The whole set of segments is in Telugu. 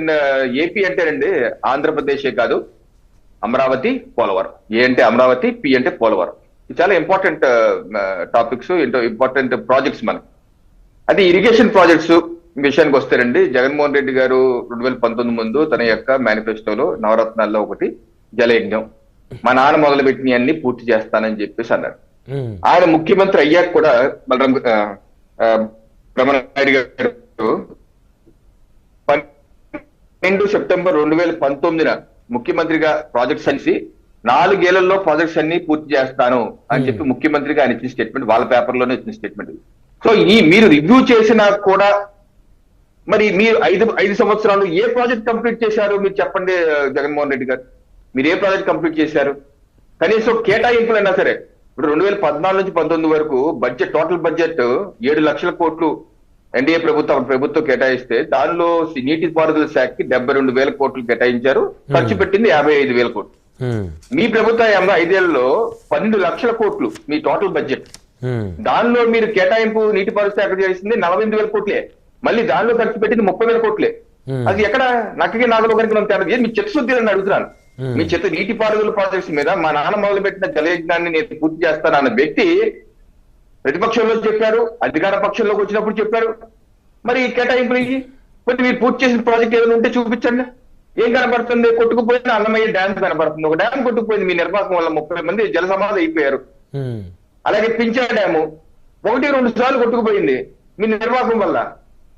ఇరిగేషన్ ఏపీ అంటేనండి ఆంధ్రప్రదేశే కాదు అమరావతి పోలవరం. ఏ అంటే అమరావతి పి అంటే పోలవరం. ఇది చాలా ఇంపార్టెంట్ టాపిక్స్ ఇంపార్టెంట్ ప్రాజెక్ట్స్ మనకి. అది ఇరిగేషన్ ప్రాజెక్ట్స్ విషయానికి వస్తారండి జగన్మోహన్ రెడ్డి గారు రెండు వేల పంతొమ్మిది ముందు తన యొక్క మేనిఫెస్టోలో నవరత్నాల్లో ఒకటి జలయజ్ఞం. మా నాన్న మొదలుపెట్టిన అన్ని పూర్తి చేస్తానని చెప్పేసి అన్నారు. ఆయన ముఖ్యమంత్రి అయ్యాక కూడా బలరాం బ్రహ్మనాయుడు గారు పన్నెండు సెప్టెంబర్ రెండు వేల పంతొమ్మిదిన ముఖ్యమంత్రిగా ప్రాజెక్ట్స్ అనేసి నాలుగేళ్ళలో ప్రాజెక్ట్స్ అన్ని పూర్తి చేస్తాను అని చెప్పి ముఖ్యమంత్రిగా ఆయన ఇచ్చిన స్టేట్మెంట్ వాళ్ళ పేపర్లోనే ఇచ్చిన స్టేట్మెంట్. సో ఈ మీరు రివ్యూ చేసినా కూడా మరి మీరు ఐదు ఐదు సంవత్సరాలు ఏ ప్రాజెక్ట్ కంప్లీట్ చేశారు? మీరు చెప్పండి జగన్మోహన్ రెడ్డి గారు. మీరు ఏ ప్రాజెక్ట్ కంప్లీట్ చేశారు? కనీసం కేటాయింపులైనా సరే. ఇప్పుడు రెండు వేల పద్నాలుగు నుంచి పంతొమ్మిది వరకు బడ్జెట్ టోటల్ బడ్జెట్ ఏడు లక్షల కోట్లు ఎన్డీఏ ప్రభుత్వం ప్రభుత్వం కేటాయిస్తే దానిలో నీటిపారుదల శాఖకి డెబ్బై రెండు వేల కోట్లు కేటాయించారు. ఖర్చు పెట్టింది యాభై ఐదు వేల కోట్లు. మీ ప్రభుత్వం ఐదేళ్ళలో పన్నెండు లక్షల కోట్లు మీ టోటల్ బడ్జెట్. దానిలో మీరు కేటాయింపు నీటిపారుదల శాఖ చేసింది నలభై ఎనిమిది వేల కోట్లే. మళ్ళీ దానిలో ఖర్చు పెట్టింది ముప్పై వేల కోట్లే. అది ఎక్కడ? నక్కకి నాగలో కనుక మనం తేడా మీ చిత్తశుద్ధి అని అడుగుతున్నాను. మీ చిత్త నీటిపారుదల ప్రాజెక్ట్స్ మీద మా నాన్న మొదలు పెట్టిన జలయజ్ఞాన్ని నేను పూర్తి చేస్తాను అన్న వ్యక్తి ప్రతిపక్షంలో చెప్పారు అధికార పక్షంలోకి వచ్చినప్పుడు చెప్పారు. మరి ఈ కేటాయింపులు ఇవి కొన్ని మీరు పూర్తి చేసిన ప్రాజెక్ట్ ఏదైనా ఉంటే చూపించండి. ఏం కనబడుతుంది కొట్టుకుపోయిన అన్నమయ్య డ్యామ్ కనబడుతుంది ఒక డ్యామ్ కొట్టుకుపోయింది. మీ నిర్వాహకం వల్ల ముప్పై మంది జల సమాధి అయిపోయారు. అలాగే పింఛా డ్యాము ఒకటి రెండు సార్లు కొట్టుకుపోయింది మీ నిర్వాహకం వల్ల.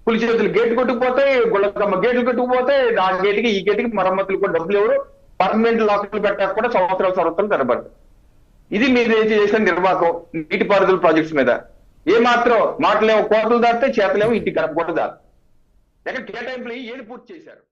పులి చేతులు గేట్ కొట్టుకుపోతే గుళ్ళకమ్మ గేట్లు కొట్టుకుపోతే ఆ గేటుకి ఈ గేటుకి మరమ్మతులు కూడా డబ్బులు ఎవరు? పర్మనెంట్ లాకులు పెట్టాక కూడా సంవత్సరాలు సంవత్సరాలు తరబడతాయి ఇది మీరు చేసిన నిర్వాహకం నీటిపారుదల ప్రాజెక్ట్స్ మీద. ఏ మాత్రం మాటలేమో కోతలు దాటితే చేతలేమో ఇంటికి కనపకూడదు ఎక్కడ కేటాయింపులు ఏది పూర్తి చేశారు?